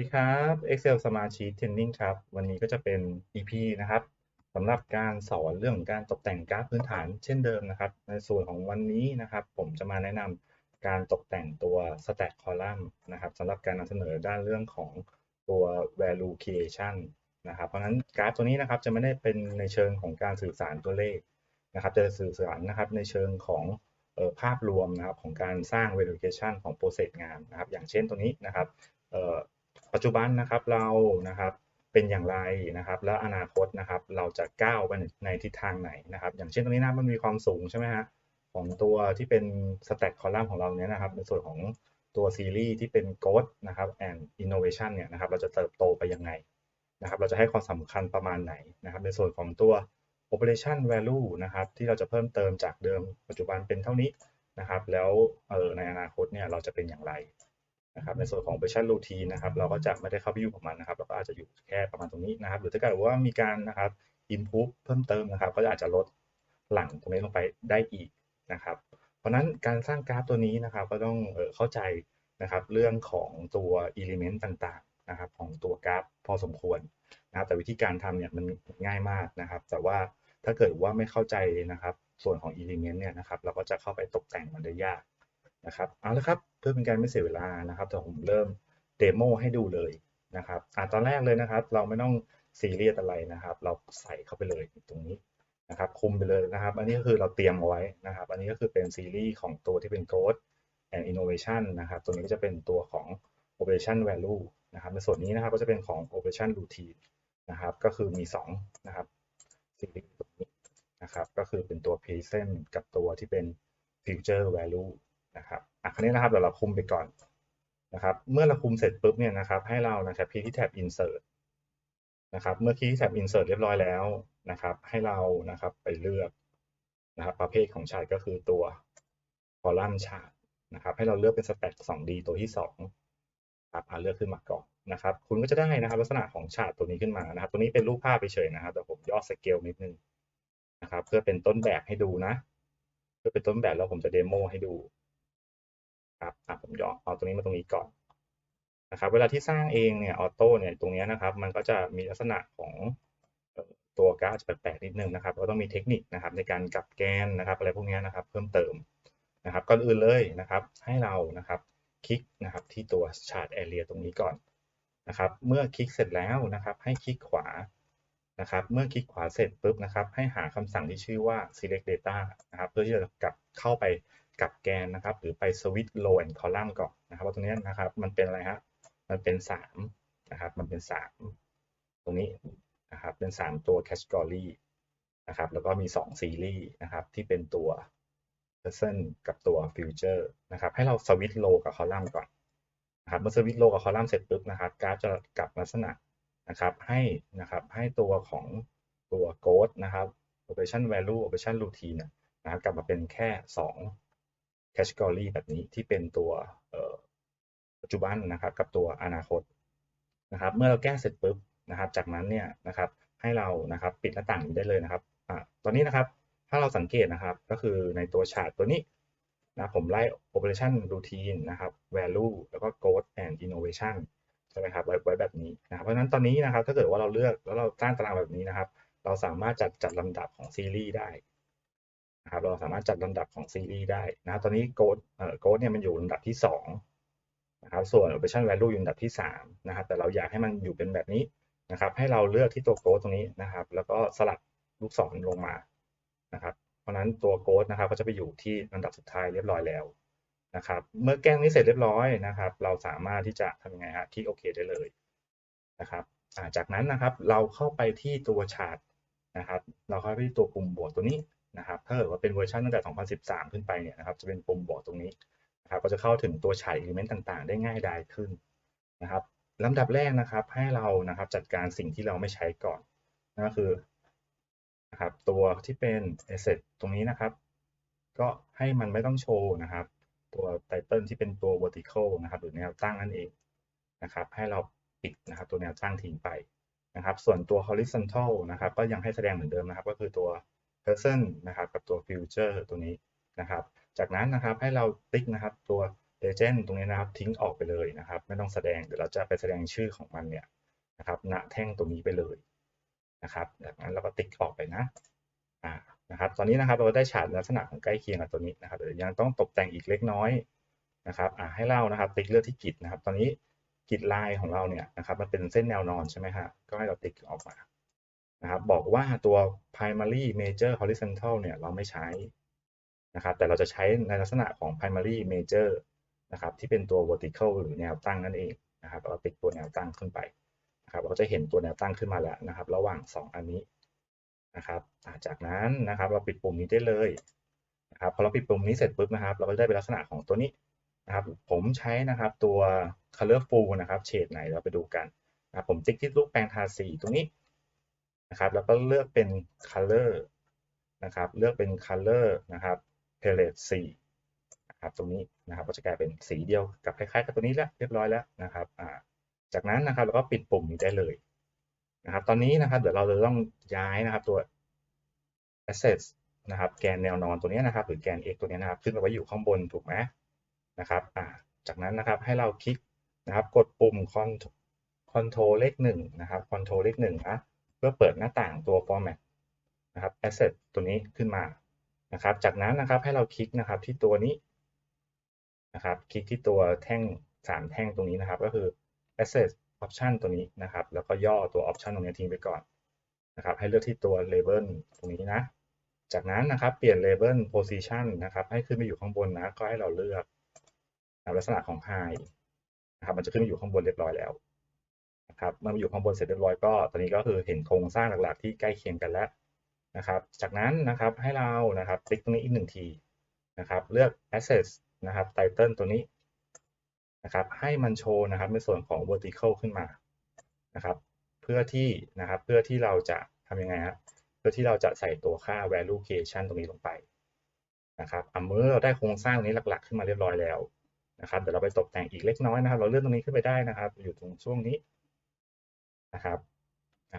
ดีครับ Excel Smart Sheet Training ครับ วันนี้ก็จะเป็น EP นะครับสำหรับการสอนเรื่องการตกแต่งกราฟพื้นฐานเช่นเดิมนะครับ ในส่วนของวันนี้นะครับ ผมจะมาแนะนำการตกแต่งตัว Stack Column นะครับสำหรับการนำเสนอด้านเรื่องของตัว Value Creation นะครับ เพราะฉะนั้นกราฟตัวนี้นะครับจะไม่ได้เป็นในเชิงของการสื่อสารตัวเลขนะครับ จะสื่อสารนะครับในเชิงของภาพรวมนะครับของการสร้าง Verification ของโปรเซสงานนะครับ อย่างเช่นตัวนี้นะครับ ปัจจุบันนะครับเรานะครับเป็นอย่างไรนะครับ แล้วอนาคตนะครับเราจะก้าวไปในทิศทางไหนนะครับ อย่างเช่นตรงนี้นะมันมีความสูงใช่ไหมฮะของตัวที่เป็น stack column ของเราเนี้ยนะครับในส่วนของตัวซีรีส์ที่เป็น growth นะครับ and innovation เนี่ยนะครับเราจะเติบโตไปยังไงนะครับ เราจะให้ความสำคัญประมาณไหนนะครับ ในส่วนของตัว operation value นะครับ ที่เราจะเพิ่มเติมจากเดิมปัจจุบันเป็นเท่านี้นะครับ แล้วเออในอนาคตเนี่ยเราจะเป็นอย่างไร นะครับในส่วนของ operation routine นะครับเราก็จะไม่ได้เข้าไปยุ่งกับมันนะครับเราก็อาจจะอยู่แค่ประมาณตรงนี้นะครับ หรือถ้าเกิดว่ามีการนะครับ improve เพิ่มเติมนะครับ ก็อาจจะลดหลังตรงนี้ลงไปได้อีกนะครับ เพราะฉะนั้นการสร้างกราฟตัวนี้นะครับ ก็ต้องเออเข้าใจนะครับเรื่องของตัว element ต่างๆนะครับ ของตัวกราฟพอสมควรนะครับ แต่วิธีการทำเนี่ยมันง่ายมากนะครับ แต่ว่าถ้าเกิดว่าไม่เข้าใจนะครับ ส่วนของ element เนี่ยนะครับ เราก็จะเข้าไปตกแต่งมันได้ยาก นะครับเอาละครับเพื่อเป็นการไม่เสียเวลานะครับเดี๋ยวผมเริ่มเดโมให้ดูเลยนะครับอ่าตอนแรกเลยนะครับ เราไม่ต้องซีเรียสอะไรนะครับ เราใส่เข้าไปเลยตรงนี้นะครับคุมไปเลยนะครับ อันนี้ก็คือเราเตรียมเอาไว้นะครับ อันนี้ก็คือเป็นซีรีส์ของตัวที่เป็น growth and innovation นะครับ ตัวนี้ก็จะเป็นตัวของ operation value นะครับในส่วนนี้นะครับก็จะเป็นของ operation routine นะครับ ก็คือมี2นะครับซีรีส์ตรงนี้นะครับ ก็คือเป็นตัว present กับตัวที่เป็น future value นะครับอะคราวนี้นะครับเดี๋ยวเราคุมไปก่อนนะครับ เมื่อเราคุมเสร็จปุ๊บเนี่ยนะครับให้เรานะครับคลิกที่แท็บ insert นะครับ เมื่อคลิกที่แท็บ insert เรียบร้อยแล้วนะครับ ให้เรานะครับไปเลือกนะครับ ประเภทของชาร์ตก็คือตัว column chart นะครับ ให้เราเลือกเป็น stack 2D ตัวที่2ครับอ่าเลือกขึ้นมาก่อนนะครับ คุณก็จะได้นะครับ ลักษณะของชาร์ตตัวนี้ขึ้นมานะครับ ตัวนี้เป็นรูปภาพไปเฉยนะครับแต่ผมย่อสเกลนิดนึงนะครับ เพื่อเป็นต้นแบบให้ดูนะ เพื่อเป็นต้นแบบแล้วผมจะเดโมให้ดู ครับผมย่อเอาตรงนี้มาตรงนี้ก่อนนะครับเวลาที่สร้างเองเนี่ยออโต้เนี่ยตรงนี้นะครับ มันก็จะมีลักษณะของตัวกราฟจะแปลกๆนิดนึงนะครับก็ต้องมีเทคนิคนะครับในการกลับแกนนะครับอะไรพวกนี้นะครับเพิ่มเติมนะครับก่อนอื่นเลยนะครับให้เรานะครับคลิกนะครับที่ตัว chart area ตรงนี้ก่อนนะครับเมื่อคลิกเสร็จแล้วนะครับให้คลิกขวานะครับเมื่อคลิกขวาเสร็จปุ๊บนะครับให้หาคำสั่งที่ชื่อว่า select data นะครับเพื่อที่จะกลับเข้าไปกับแกนนะครับ หรือไปสวิตช์ row and column ก่อนนะครับว่าตรงนี้นะครับมันเป็นอะไรฮะมันเป็น3นะครับมันเป็น 3 ตรงนี้นะครับเป็น 3 ตัว category นะครับแล้วก็มี 2 ซีรีส์นะครับที่เป็นตัว person กับตัว future นะครับให้เราสวิตช์ row กับ column ก่อนนะครับเมื่อสวิตช์ row กับ column เสร็จปุ๊บนะครับกราฟจะกลับลักษณะนะครับให้นะครับให้ตัวของตัว growth นะครับ operation value operation routine นะครับกลับมาเป็นแค่ 2 category แบบนี้ที่เป็นตัวปัจจุบันนะครับกับตัวอนาคตนะครับเมื่อเราแก้เสร็จปุ๊บนะครับ จากนั้นเนี่ยนะครับให้เรานะครับปิดหน้าต่างนี้ได้เลยนะครับอ่าตอนนี้นะครับถ้าเราสังเกตนะครับก็คือในตัวชาร์ตตัวนี้นะผมไล่ operation routine นะครับ value แล้วก็ growth and innovation ใช่ไหมครับไว้ไว้แบบนี้นะครับเพราะฉะนั้นตอนนี้นะครับถ้าเกิดว่าเราเลือกแล้วเราสร้างตารางแบบนี้นะครับ เราสามารถจัดจัดลำดับของซีรีส์ได้ นะครับเราสามารถจัดลำดับของซีรีส์ได้นะตอนนี้โกดเอ่อโกดเนี่ยมันอยู่ลำดับที่2นะครับส่วน operation value อยู่ลำดับที่3นะครับแต่เราอยากให้มันอยู่เป็นแบบนี้นะครับให้เราเลือกที่ตัวโกดตรงนี้นะครับ แล้วก็สลับลูกศรลงมานะครับเพราะนั้นตัวโกดนะครับก็จะไปอยู่ที่ลำดับสุดท้ายเรียบร้อยแล้วนะครับเมื่อแก้งนี้เสร็จเรียบร้อยนะครับ เราสามารถที่จะทำยังไงฮะคลิกโอเคได้เลยนะครับจากนั้นนะครับเราเข้าไปที่ตัวชาร์ตนะครับ เราเข้าไปที่ตัวปุ่มบวกตัวนี้ นะครับถ้าเกิดว่าเป็นเวอร์ชันตั้งแต่ 2013 ขึ้นไปเนี่ยนะครับจะเป็นปุ่มบอกตรงนี้นะครับก็จะเข้าถึงตัวฉายอิเลเมนต์ต่างๆ ได้ง่ายดายขึ้นนะครับลำดับแรกนะครับให้เรานะครับจัดการสิ่งที่เราไม่ใช้ก่อนนั่นก็คือนะครับตัวที่เป็น asset ตรงนี้นะครับ ก็ให้มันไม่ต้องโชว์นะครับ ตัวไตเติลที่เป็นตัว vertical นะครับหรือแนวตั้งนั่นเองนะครับ ให้เราปิดนะครับตัวแนวตั้งทิ้งไปนะครับ ส่วนตัว horizontal นะครับ ก็ยังให้แสดงเหมือนเดิมนะครับ ก็คือตัว person นะครับกับตัว future ตัวนี้นะครับ จากนั้นนะครับให้เราติ๊กนะครับตัว legend ตรงนี้นะครับทิ้งออกไปเลยนะครับ ไม่ต้องแสดงเดี๋ยวเราจะไปแสดงชื่อของมันเนี่ยนะครับณแท่งตรงนี้ไปเลยนะครับจากนั้นเราก็ติ๊กออกไปนะอ่านะครับตอนนี้นะครับเราได้ฉากลักษณะของใกล้เคียงกับตัวนี้นะครับเดี๋ยวยังต้องตกแต่งอีกเล็กน้อยนะครับอ่าให้เล่านะครับ ติ๊กเลือกที่กิจนะครับ ตอนนี้กิจลายของเราเนี่ยนะครับมันเป็นเส้นแนวนอนใช่ไหมฮะก็ให้เราติ๊กออกมา นะครับบอกว่าตัว primary major horizontal เนี่ยเราไม่ใช้นะครับแต่เราจะใช้ในลักษณะของ primary major นะครับที่เป็นตัว vertical หรือแนวตั้งนั่นเองนะครับเราติ๊กตัวแนวตั้งขึ้นไปนะครับเราจะเห็นตัวแนวตั้งขึ้นมาแล้วนะครับ ระหว่าง 2 อันนี้นะครับจากนั้นนะครับเราปิดปุ่มนี้ได้เลยนะครับพอเราปิดปุ่มนี้เสร็จปุ๊บนะครับ เราก็ได้เป็นลักษณะของตัวนี้นะครับ ผมใช้นะครับตัว colorful นะครับเฉดไหนเราไปดูกันนะครับผมติ๊กที่รูปแปรงทาสีตรงนี้ นะครับแล้วก็เลือกเป็น color นะครับเลือกเป็น color นะครับ palette สีนะครับตรงนี้นะครับก็จะกลายเป็นสีเดียวกับคล้ายๆกับตัวนี้แล้วเรียบร้อยแล้วนะครับจากนั้นนะครับเราก็ปิดปุ่มนี้ได้เลยนะครับตอนนี้นะครับเดี๋ยวเราจะต้องย้ายนะครับตัว assets นะครับแกนแนวนอนตัวนี้นะครับ หรือแกน x ตัวนี้นะครับ ขึ้นมาไว้อยู่ข้างบนถูกไหมนะครับจากนั้นนะครับให้เราคลิกนะครับกดปุ่ม control เลขหนึ่งนะครับ control เลขหนึ่งนะ เพื่อเปิดหน้าต่างตัว format นะครับ asset ตัวนี้ขึ้นมานะครับ จากนั้นนะครับให้เราคลิกนะครับที่ตัวนี้นะครับ คลิกที่ตัวแท่งสามแท่งตรงนี้นะครับ ก็คือ asset option ตัวนี้นะครับ แล้วก็ย่อตัว option ตรงนี้ทิ้งไปก่อนนะครับ ให้เลือกที่ตัว label ตรงนี้นะ จากนั้นนะครับเปลี่ยน label position นะครับ ให้ขึ้นไปอยู่ข้างบนนะ ก็ให้เราเลือกลักษณะของ high นะครับ มันจะขึ้นไปอยู่ข้างบนเรียบร้อยแล้ว นะครับเมื่อมาอยู่ข้างบนเสร็จเรียบร้อยก็ตอนนี้ก็คือเห็นโครงสร้างหลักๆที่ใกล้เคียงกันแล้วนะครับ จากนั้นนะครับให้เรานะครับคลิกตรงนี้อีกหนึ่งทีนะครับเลือก access นะครับ title ตัวนี้นะครับให้มันโชว์นะครับในส่วนของ vertical ขึ้นมานะครับ เพื่อที่นะครับเพื่อที่เราจะทำยังไงครเพื่อที่เราจะใส่ตัวค่า value creation ตรงนี้ลงไปนะครับอะเมื่อเราได้โครงสร้างนี้หลักๆ ขึ้นมาเรียบร้อยแล้วนะครับเดี๋ยวเราไปตกแต่งอีกเล็กน้อยนะครับ เราเลื่อนตรงนี้ขึ้นไปได้นะครับ อยู่ตรงช่วงนี้ นะครับ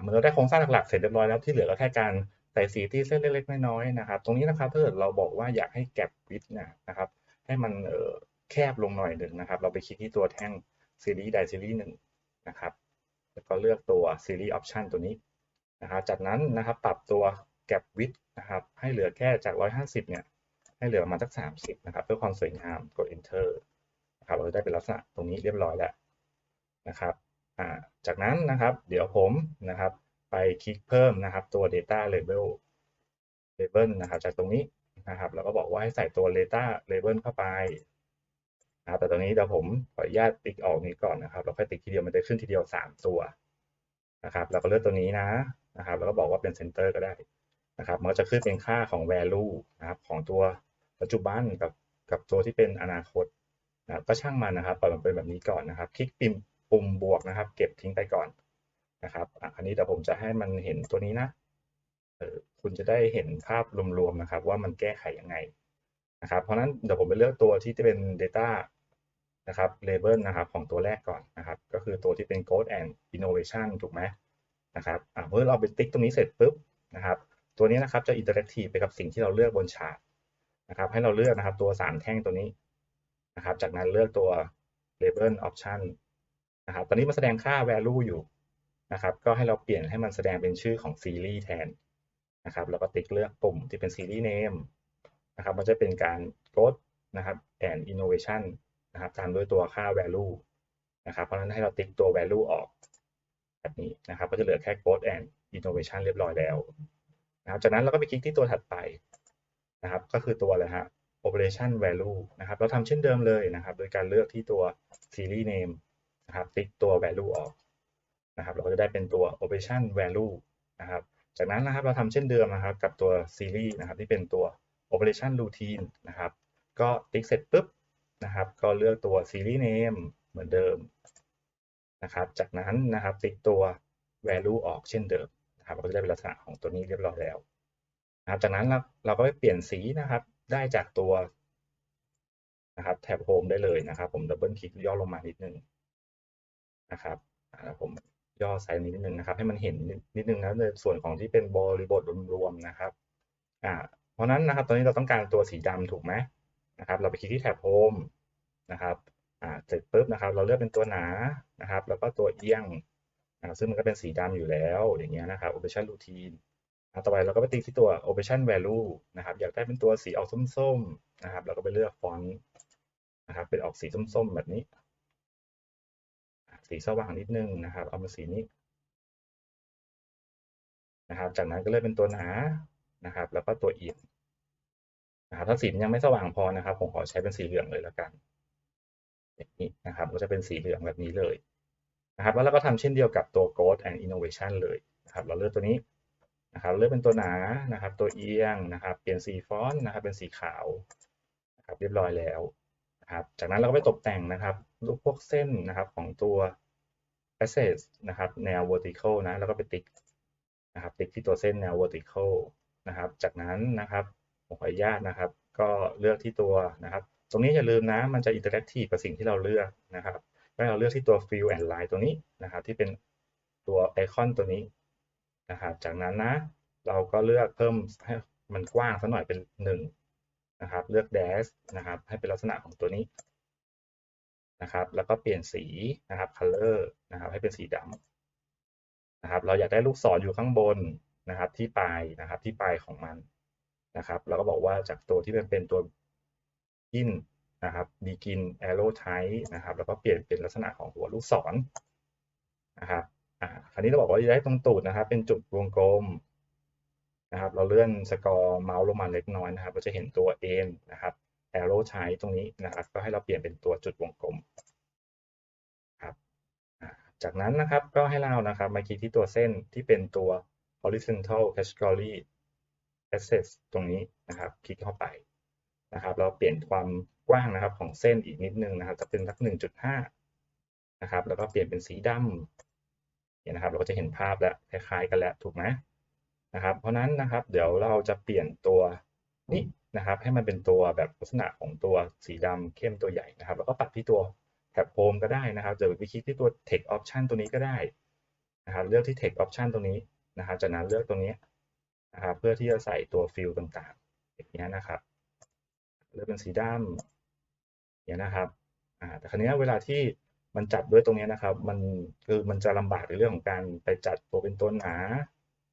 เมื่อเราได้โครงสร้างหลักๆเสร็จเรียบร้อยแล้วที่เหลือก็แค่การใส่สีที่เส้นเล็กๆน้อยๆนะครับ ตรงนี้นะครับถ้าเกิดเราบอกว่าอยากให้แกลบวิดนะครับ ให้มันเอ่อแคบลงหน่อยหนึ่งนะครับ เราไปคลิกที่ตัวแท่งซีรีส์ใดซีรีส์หนึ่งนะครับแล้วก็เลือกตัวซีรีส์ออปชันตัวนี้นะครับจากนั้นนะครับปรับตัวแกลบวิดนะครับให้เหลือแค่จาก 150 เนี่ยให้เหลือประมาณสัก 30 นะครับ เพื่อความสวยงามกด enter นะครับเราจะได้เป็นลักษณะตรงนี้เรียบร้อยแล้วนะครับ จากนั้นนะครับเดี๋ยวผมนะครับไปคลิกเพิ่มนะครับตัว data label label นะครับจากตรงนี้นะครับแล้วก็บอกว่าให้ใส่ตัว data label เข้าไปนะครับแต่ตรงนี้เดี๋ยวผมขออนุญาตติ๊กออกนี้ก่อนนะครับเราค่อยติ๊กทีเดียวมันจะขึ้นทีเดียว 3 ตัวนะครับเราก็เลือกตัวนี้นะนะครับแล้วก็บอกว่าเป็น center ก็ได้นะครับมันก็จะขึ้นเป็นค่าของ value นะครับของตัวปัจจุบันกับกับตัวที่เป็นอนาคตนะก็ช่างมันนะครับปล่อยมันเป็นแบบนี้ก่อนนะครับ คลิกปุ่ม ปุ่มบวกนะครับ เก็บทิ้งไปก่อนนะครับอันนี้เดี๋ยวผมจะให้มันเห็นตัวนี้นะคุณจะได้เห็นภาพรวมๆนะครับ ว่ามันแก้ไขยังไงนะครับเพราะนั้นเดี๋ยวผมไปเลือกตัวที่จะเป็น Data นะครับ Label นะครับของตัวแรกก่อนนะครับ ก็คือตัวที่เป็น Growth and Innovation ถูกไหมนะครับเมื่อเราไปติ๊กตรงนี้เสร็จปุ๊บนะครับ ตัวนี้นะครับจะอินเตอร์แอคทีฟไปกับสิ่งที่เราเลือกบนชาร์ตนะครับ ให้เราเลือกนะครับตัว 3 แท่งตัวนี้นะครับ จากนั้นเลือกตัว Label Option นะครับ ตอนนี้มันแสดงค่า value อยู่นะครับ ก็ให้เราเปลี่ยนให้มันแสดงเป็นชื่อของซีรีส์แทนนะครับ แล้วก็ติ๊กเลือกปุ่มที่เป็นซีรีส์ name นะครับ มันจะเป็นการ growth นะครับ and innovation นะครับตามด้วยตัวค่า value นะครับ เพราะฉะนั้นให้เราติ๊กตัว value ออกแบบนี้นะครับ ก็จะเหลือแค่ growth and innovation เรียบร้อยแล้วนะครับ จากนั้นเราก็ไปคลิกที่ตัวถัดไปนะครับ ก็คือตัวอะไรฮะ operation value นะครับ เราทำเช่นเดิมเลยนะครับ โดยการเลือกที่ตัว series name นะครับติ๊กตัว value ออกนะครับเราก็จะได้เป็นตัว operation value นะครับจากนั้นนะครับเราทำเช่นเดิมนะครับกับตัว series นะครับที่เป็นตัว operation routine นะครับก็ติ๊กเสร็จปุ๊บนะครับก็เลือกตัว series name เหมือนเดิมนะครับจากนั้นนะครับติ๊กตัว value ออกเช่นเดิมนะครับเราก็จะได้เป็นลักษณะของตัวนี้เรียบร้อยแล้วนะครับจากนั้นเราเราก็ไปเปลี่ยนสีนะครับได้จากตัวนะครับแท็บ home ได้เลยนะครับ ผมดับเบิลคลิกย่อลงมานิดนึง นะครับผมย่อไซส์นิดนึงนะครับ ให้มันเห็นนิดนึงนะในส่วนของที่เป็นบริบทรวมๆนะครับอ่าเพราะนั้นนะครับตอนนี้เราต้องการตัวสีดำถูกไหมนะครับ เราไปคลิกที่แท็บ home นะครับอ่าเสร็จปุ๊บนะครับ เราเลือกเป็นตัวหนานะครับ แล้วก็ตัวเอียงอ่าซึ่งมันก็เป็นสีดำอยู่แล้วอย่างเงี้ยนะครับ operation routine ต่อไปเราก็ไปติ๊กที่ตัว operation value นะครับ อยากได้เป็นตัวสีออกส้มๆนะครับ เราก็ไปเลือกฟอนต์นะครับ เป็นออกสีส้มๆแบบนี้ สีสว่างนิดนึงนะครับ เอามาสีนี้นะครับ จากนั้นก็เลือกเป็นตัวหนานะครับ แล้วก็ตัวเอียงนะครับถ้าสีมันยังไม่สว่างพอนะครับ ผมขอใช้เป็นสีเหลืองเลยแล้วกันอย่างนี้นะครับ ก็จะเป็นสีเหลืองแบบนี้เลยนะครับ แล้วเราก็ทำเช่นเดียวกับตัว growth and innovation เลยนะครับ เราเลือกตัวนี้นะครับเลือกเป็นตัวหนานะครับ ตัวเอียงนะครับ เปลี่ยนสีฟอนต์นะครับ เป็นสีขาวนะครับ เรียบร้อยแล้วนะครับ จากนั้นเราก็ไปตกแต่งนะครับ พวกเส้นนะครับของตัว access นะครับแนว vertical นะแล้วก็ไปติ๊กนะครับติ๊กที่ตัวเส้นแนว vertical นะครับ จากนั้นนะครับผมขออนุญาตนะครับ ก็เลือกที่ตัวนะครับ ตรงนี้อย่าลืมนะมันจะอินเตอร์แอคทีฟกับสิ่งที่เราเลือกนะครับให้เราเลือกที่ตัว fill and line ตัวนี้นะครับ ที่เป็นตัวไอคอนตัวนี้นะครับ จากนั้นนะเราก็เลือกเพิ่มให้มันกว้างสักหน่อยเป็นหนึ่งนะครับ เลือก dash นะครับ ให้เป็นลักษณะของตัวนี้ นะครับ แล้วก็เปลี่ยนสีนะครับ color นะครับ ให้เป็นสีดำนะครับ เราอยากได้ลูกศรออยู่ข้างบนนะครับ ที่ปลายนะครับ ที่ปลายของมันนะครับ เราก็บอกว่าจากตัวที่มันเป็นตัว in นะครับ begin arrow type นะครับ แล้วก็เปลี่ยนเป็นลักษณะของหัวลูกศรนะครับอ่าคราวนี้เราบอกว่าจะได้ตรงตูดนะครับ เป็นจุดวงกลมนะครับ เราเลื่อนสกอร์เมาส์ลงมาเล็กน้อยนะครับ เราจะเห็นตัว n นะครับ arrow type ตรงนี้นะครับ ก็ให้เราเปลี่ยนเป็นตัวจุดวงกลมครับจากนั้นนะครับก็ให้เรานะครับมาคลิกที่ตัวเส้นที่เป็นตัว horizontal category access ตรงนี้นะครับคลิกเข้าไปนะครับ เราเปลี่ยนความกว้างนะครับของเส้นอีกนิดนึงนะครับจะเป็นสัก1.5นะครับ แล้วก็เปลี่ยนเป็นสีดำเนี่ยนะครับ เราก็จะเห็นภาพแล้วคล้ายๆกันแล้วถูกไหมนะครับ เพราะนั้นนะครับ เดี๋ยวเราจะเปลี่ยนตัวนี้ นะครับ ให้มันเป็นตัวแบบลักษณะของตัวสีดำเข้มตัวใหญ่นะครับ แล้วก็ปรับที่ตัวแท็บโฮมก็ได้นะครับจะไปคลิกที่ตัว text option ตัวนี้ก็ได้นะครับ เลือกที่ text option ตรงนี้นะครับ จากนั้นเลือกตรงนี้นะครับ เพื่อที่จะใส่ตัวฟิลต่างๆ อย่างนี้นะครับ เลือกเป็นสีดำเนี่ยนะครับอ่าแต่ครั้นี้เวลาที่มันจัดด้วยตรงนี้นะครับ มันคือมันจะลำบากในเรื่องของการไปจัดตัวเป็นตัวหนา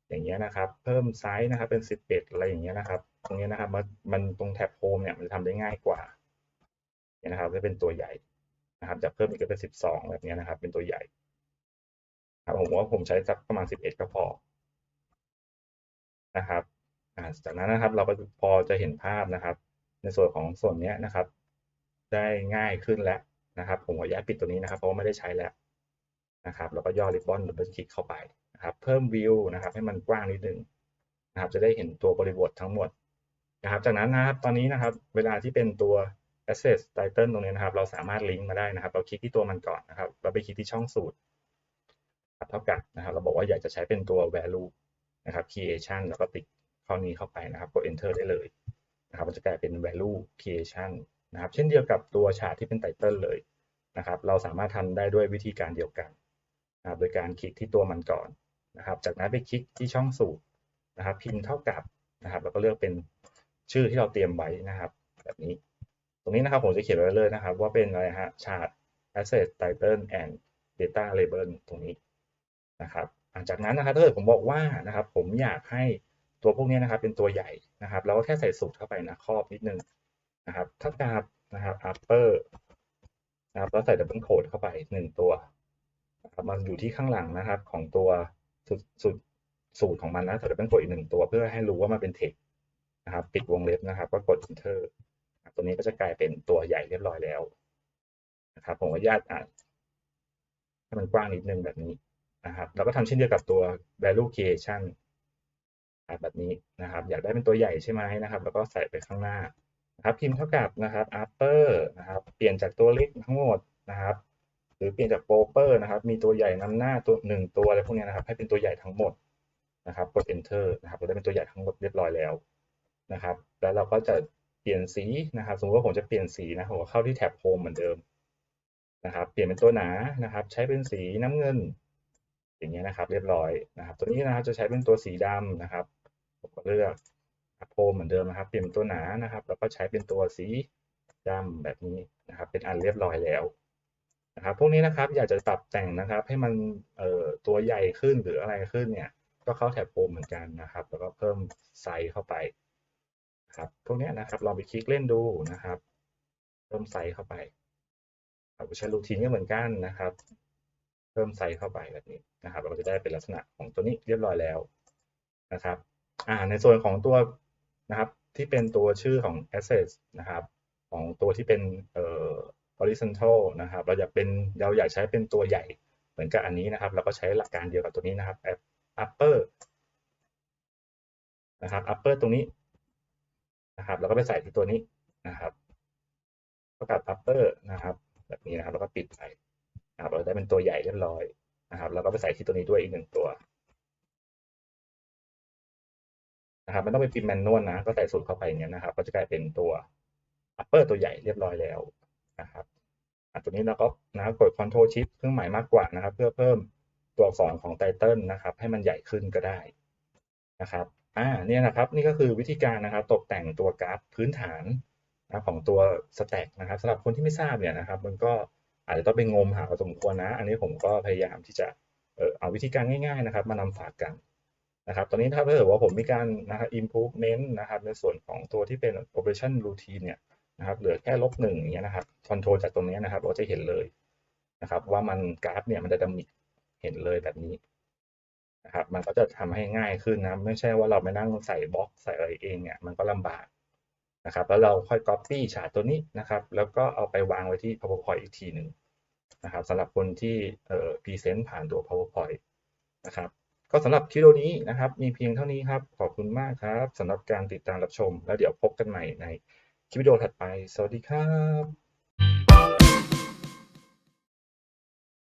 อย่างเงี้ยนะครับ เพิ่มไซส์นะครับเป็น 11 อะไรอย่างเงี้ยนะครับ ตรงนี้นะครับมันตรงแท็บโฮมเนี่ยมันจะทำได้ง่ายกว่าเนี่ยนะครับจะเป็นตัวใหญ่นะครับจะเพิ่มอีกก็เป็น12แบบนี้นะครับ เป็นตัวใหญ่ครับผมว่าผมใช้สักประมาณ11ก็พอนะครับจากนั้นนะครับเราก็พอจะเห็นภาพนะครับ ในส่วนของส่วนนี้นะครับ ได้ง่ายขึ้นแล้วนะครับ ผมขออนุญาตปิดตัวนี้นะครับเพราะว่าไม่ได้ใช้แล้วนะครับแล้วก็ย่อริบบอนดับเบิลคลิกเข้าไปนะครับ เพิ่มวิวนะครับ ให้มันกว้างนิดนึงนะครับ จะได้เห็นตัวบริบททั้งหมด นะครับ จากนั้นนะครับตอนนี้นะครับเวลาที่เป็นตัว access title ตรงนี้นะครับ เราสามารถลิงก์มาได้นะครับ เราคลิกที่ตัวมันก่อนนะครับ เราไปคลิกที่ช่องสูตรเท่ากับนะครับ เราบอกว่าอยากจะใช้เป็นตัว value นะครับ creation แล้วก็ติดข้อนี้เข้าไปนะครับ กด enter ได้เลยนะครับ มันจะกลายเป็น value creation นะครับ เช่นเดียวกับตัวฉากที่เป็น title เลยนะครับ เราสามารถทำได้ด้วยวิธีการเดียวกันนะครับโดยการคลิกที่ตัวมันก่อนนะครับ จากนั้นไปคลิกที่ช่องสูตรนะครับ พิมพ์เท่ากับนะครับ แล้วก็เลือกเป็น ชื่อที่เราเตรียมไว้นะครับ แบบนี้ ตรงนี้นะครับผมจะเขียนไว้เลยนะครับ ว่าเป็นอะไรฮะ chart asset title and data label ตรงนี้นะครับจากนั้นนะครับถ้าเกิดผมบอกว่านะครับ ผมอยากให้ตัวพวกนี้นะครับ เป็นตัวใหญ่นะครับเราก็แค่ใส่สูตรเข้าไปนะครอบนิดนึงนะครับถ้ากับนะครับ upper นะครับแล้วใส่ double quote เข้าไปหนึ่งตัวนะครับมันอยู่ที่ข้างหลังนะครับของตัวสูตรสูตรสูตรของมันนะใส่ double quote อีกหนึ่งตัวเพื่อให้รู้ว่ามันเป็น text นะครับ ปิดวงเล็บนะครับ ก็กด enter ตัวนี้ก็จะกลายเป็นตัวใหญ่เรียบร้อยแล้วนะครับ ผมอนุญาตอ่านให้มันกว้างนิดนึงแบบนี้นะครับเราก็ทำเช่นเดียวกับตัว value creation แบบนี้นะครับ อยากได้เป็นตัวใหญ่ใช่ไหมนะครับ แล้วก็ใส่ไปข้างหน้านะครับพิมพ์เท่ากับนะครับ upper นะครับ เปลี่ยนจากตัวเล็กทั้งหมดนะครับ หรือเปลี่ยนจาก proper นะครับ มีตัวใหญ่นำหน้าตัวหนึ่งตัวอะไรพวกนี้นะครับ ให้เป็นตัวใหญ่ทั้งหมดนะครับ กด enter นะครับเราได้เป็นตัวใหญ่ทั้งหมดเรียบร้อยแล้ว นะครับ แล้วเราก็จะเปลี่ยนสีนะครับ สมมติว่าผมจะเปลี่ยนสีนะผมก็เข้าที่แท็บ home เหมือนเดิมนะครับ เปลี่ยนเป็นตัวหนานะครับ ใช้เป็นสีน้ำเงิน อย่างเงี้ยนะครับ เรียบร้อยนะครับ ตัวนี้นะครับจะใช้เป็นตัวสีดำนะครับผมก็เลือกโพมเหมือนเดิมนะครับ เปลี่ยนเป็นตัวหนานะครับ แล้วก็ใช้เป็นตัวสีจำแบบนี้นะครับ เป็นอันเรียบร้อยแล้วนะครับ พวกนี้นะครับอยากจะปรับแต่งนะครับ ให้มันเอ่อตัวใหญ่ขึ้นหรืออะไรขึ้นเนี่ยก็เข้าแท็บโฟมเหมือนกันนะครับ แล้วก็เพิ่มไซส์เข้าไป ครับพวกนี้นะครับลองไปคลิกเล่นดูนะครับเพิ่มไซส์เข้าไปครับใช้รูทีนก็เหมือนกันนะครับ เพิ่มไซส์เข้าไปแบบนี้นะครับ เราก็จะได้เป็นลักษณะของตัวนี้เรียบร้อยแล้วนะครับอ่าในส่วนของตัวนะครับที่เป็นตัวชื่อของ assets นะครับ ของตัวที่เป็นเอ่อ horizontal นะครับ เราอยากเป็นเราอยากใช้เป็นตัวใหญ่เหมือนกับอันนี้นะครับ เราก็ใช้หลักการเดียวกับตัวนี้นะครับ upper นะครับ upper ตรงนี้ นะครับ แล้วก็ไปใส่ที่ตัวนี้นะครับเท่ากับ upper นะครับ แบบนี้นะครับ แล้วก็ปิดไปนะครับ เราได้เป็นตัวใหญ่เรียบร้อยนะครับ แล้วก็ไปใส่ที่ตัวนี้ด้วยอีกหนึ่งตัวนะครับไม่ต้องไปพิมพ์แมนนวลนะ ก็ใส่สูตรเข้าไปอย่างเงี้ยนะครับ ก็จะกลายเป็นตัว upper ตัวใหญ่เรียบร้อยแล้วนะครับตัวนี้เราก็นะกด Ctrl Shift เครื่องหมายมากกว่านะครับ เพื่อเพิ่มตัวอักษรของไตเติลนะครับ ให้มันใหญ่ขึ้นก็ได้นะครับ อ่าเนี่ยนะครับ นี่ก็คือวิธีการนะครับ ตกแต่งตัวกราฟพื้นฐานนะของตัวสแต็กนะครับสำหรับคนที่ไม่ทราบเนี่ยนะครับ มันก็อาจจะต้องไปงมหาสมควรนะ อันนี้ผมก็พยายามที่จะเออเอาวิธีการง่ายๆนะครับ มานำฝากกันนะครับ ตอนนี้ถ้าเกิดว่าผมมีการนะครับ improvement นะครับ ในส่วนของตัวที่เป็น operation routine เนี่ยนะครับ เหลือแค่ลบหนึ่งอย่างเงี้ยนะครับ control จากตรงนี้นะครับเราจะเห็นเลยนะครับ ว่ามันกราฟเนี่ยมันจะดำมิกเห็นเลยแบบนี้ นะครับ มันก็จะทำให้ง่ายขึ้นนะ ไม่ใช่ว่าเราไปนั่งใส่บล็อกใส่อะไรเองเนี่ย มันก็ลำบากนะครับ แล้วเราค่อย copy ฉาดตัวนี้นะครับ แล้วก็เอาไปวางไว้ที่ powerpoint อีกทีหนึ่งนะครับสำหรับคนที่เอ่อ present ผ่านตัว powerpoint นะครับก็สำหรับคลิปวิดีโอนี้นะครับ มีเพียงเท่านี้ครับ ขอบคุณมากครับสำหรับการติดตามรับชม แล้วเดี๋ยวพบกันใหม่ในคลิปวิดีโอถัดไป สวัสดีครับ